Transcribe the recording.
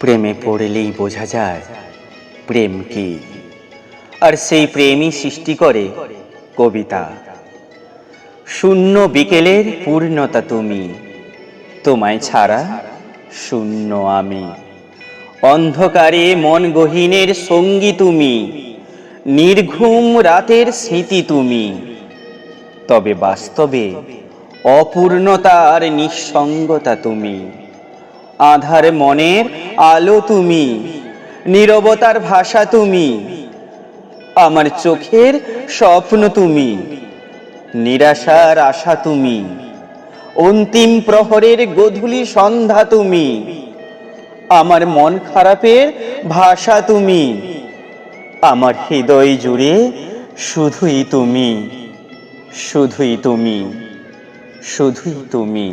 প্রেমে পড়লেই বোঝা যায়, প্রেম কি? আর সেই প্রেমই সৃষ্টি করে কবিতা। শূন্য বিকেলের পূর্ণতা তুমি, তোমায় ছাড়া শূন্য আমি। অন্ধকারে মন গহীনের সঙ্গী তুমি, নির্ঘুম রাতের স্মৃতি তুমি। তবে বাস্তবে অপূর্ণতার নিঃসঙ্গতা তুমি। আধার মনের আলো তুমি, নীরবতার ভাষা তুমি, আমার চোখের স্বপ্ন তুমি, নিরাশার আশা তুমি, অন্তিম প্রহরের গধূলি সন্ধ্যা তুমি, আমার মন খারাপের ভাষা তুমি, আমার হৃদয় জুড়ে শুধুই তুমি শুধুই তুমি শুধুই তুমি।